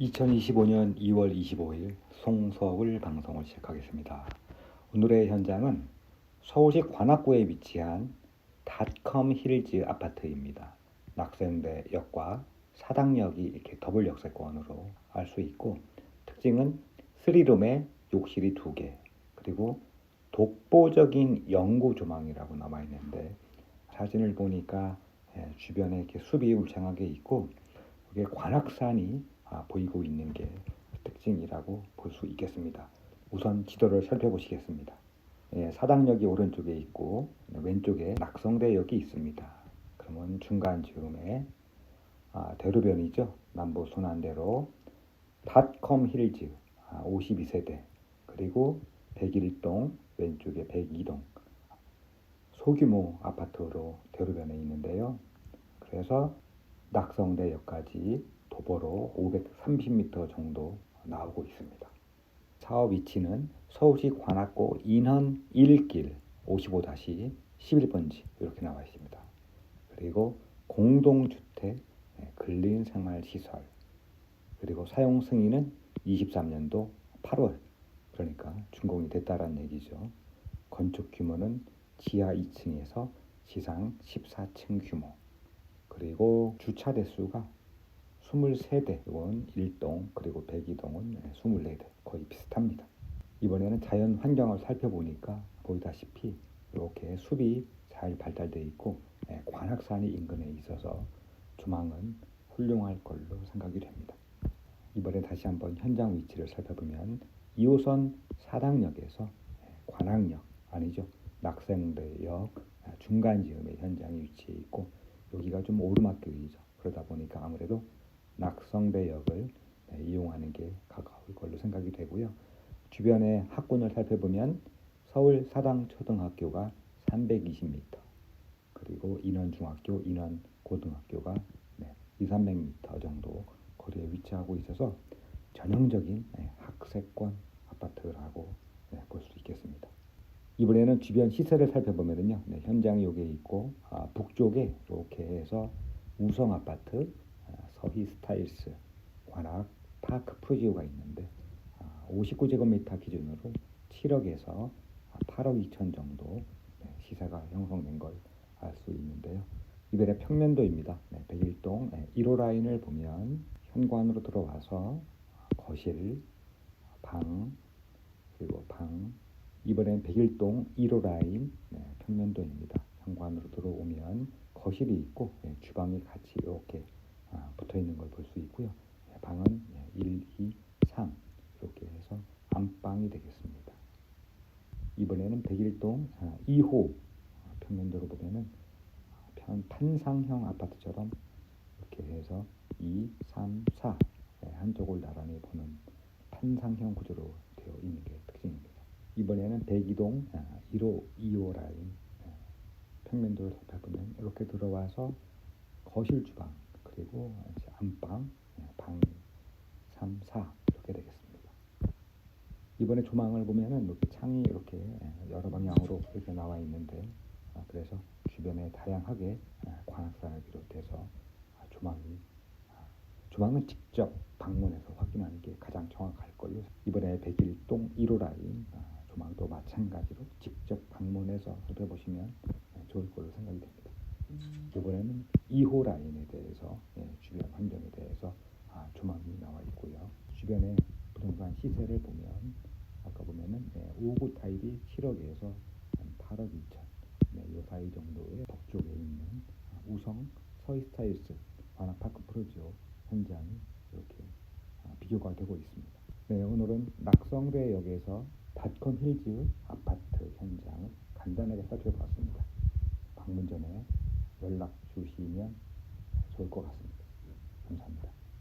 2025년 2월 25일 송서울 방송을 시작하겠습니다. 오늘의 현장은 서울시 관악구에 위치한 닷컴 힐즈 아파트입니다. 낙생대 역과 사당역이 이렇게 더블 역세권으로 알 수 있고 특징은 3룸에 욕실이 2개 그리고 독보적인 영구 조망이라고 남아 있는데 사진을 보니까 예, 주변에 이렇게 숲이 울창하게 있고 이게 관악산이 아, 보이고 있는 게 특징이라고 볼 수 있겠습니다. 우선 지도를 살펴보시겠습니다. 예, 사당역이 오른쪽에 있고 왼쪽에 낙성대역이 있습니다. 그러면 중간 즈음에 아, 대로변이죠. 남부 순환대로 닷컴 힐즈 아, 52세대 그리고 101동 왼쪽에 102동 소규모 아파트로 대로변에 있는데요. 그래서 낙성대역까지 도보로 530m 정도 나오고 있습니다. 사업 위치는 서울시 관악구 인헌 1길 55-11번지 이렇게 나와 있습니다. 그리고 공동주택 네, 근린생활시설 그리고 사용 승인은 23년도 8월 그러니까 준공이 됐다라는 얘기죠. 건축 규모는 지하 2층에서 지상 14층 규모 그리고 주차 대수가 23대 이건 1동 그리고 102동은 24대 거의 비슷합니다. 이번에는 자연 환경을 살펴보니까 보이다시피 이렇게 숲이 잘 발달되어 있고 예, 관악산이 인근에 있어서 조망은 훌륭할 걸로 생각이 됩니다. 이번에 다시 한번 현장 위치를 살펴보면 2호선 사당역에서 예, 관악역 아니죠 낙생대역 중간 지음에 현장이 위치해 있고 여기가 좀 오르막길이죠. 그러다 보니까 아무래도 낙성대역을 네, 이용하는 게 가까울 걸로 생각이 되고요. 주변의 학군을 살펴보면 서울 사당초등학교가 320m, 그리고 인원중학교, 인원고등학교가 네, 2, 300m 정도 거리에 위치하고 있어서 전형적인 네, 학세권 아파트라고 네, 볼수 있겠습니다. 이번에는 주변 시설을 살펴보면요, 네, 현장이 여기에 있고 아, 북쪽에 이렇게 해서 우성 아파트, 서희 스타일스 관악 파크 프로지오가 있는데 59제곱미터 아, 기준으로 7억에서 8억 2천 정도 네, 시세가 형성된 걸 알 수 있는데요. 이번에 평면도입니다. 네, 101동 1호 라인을 보면 현관으로 들어와서 거실, 방, 그리고 방 이번엔 101동 1호 라인 네, 평면도입니다. 현관으로 들어오면 거실이 있고 네, 주방이 같이 이렇게 아, 붙어 있는 걸 볼 수 있고요. 예, 방은 1, 2, 3 이렇게 해서 안방이 되겠습니다. 이번에는 101동 2호 아, 평면도로 보면은 편 판상형 아파트처럼 이렇게 해서 2, 3, 4 한쪽을 나란히 보는 판상형 구조로 되어 있는 게 특징입니다. 이번에는 102동 1호, 2호 라인 예, 평면도를 살펴보면 이렇게 들어와서 거실 주방 그리고 안방, 예, 방 3, 4 이렇게 되겠습니다. 이번에 조망을 보면은 이렇게 창이 이렇게 예, 여러 방향으로 이렇게 나와 있는데 아, 그래서 주변에 다양하게 예, 관악산을 비롯해서 아, 조망이 아, 조망은 직접 방문해서 확인하는 게 가장 정확할 걸요. 이번에 백일동 1호 라인 조망도 마찬가지로 직접 방문해서 살펴보시면 좋을 걸로 생각이 됩니다. 이번에는 2호 라인에 대해서 환경에 대해서 아, 조망이 나와 있고요. 주변의 부동산 시세를 보면 아까 보면은 예, 5구 타입이 7억에서 한 8억 2천 네, 이 사이 정도의 북쪽에 있는 아, 우성 서이스타일스 관악파크 프로지오 현장이 이렇게 아, 비교가 되고 있습니다. 네, 오늘은 낙성대역에서 닷컴 힐즈 아파트 현장을 간단하게 살펴봤습니다. 방문 전에 연락 주시면 좋을 것 같습니다. 감사합니다.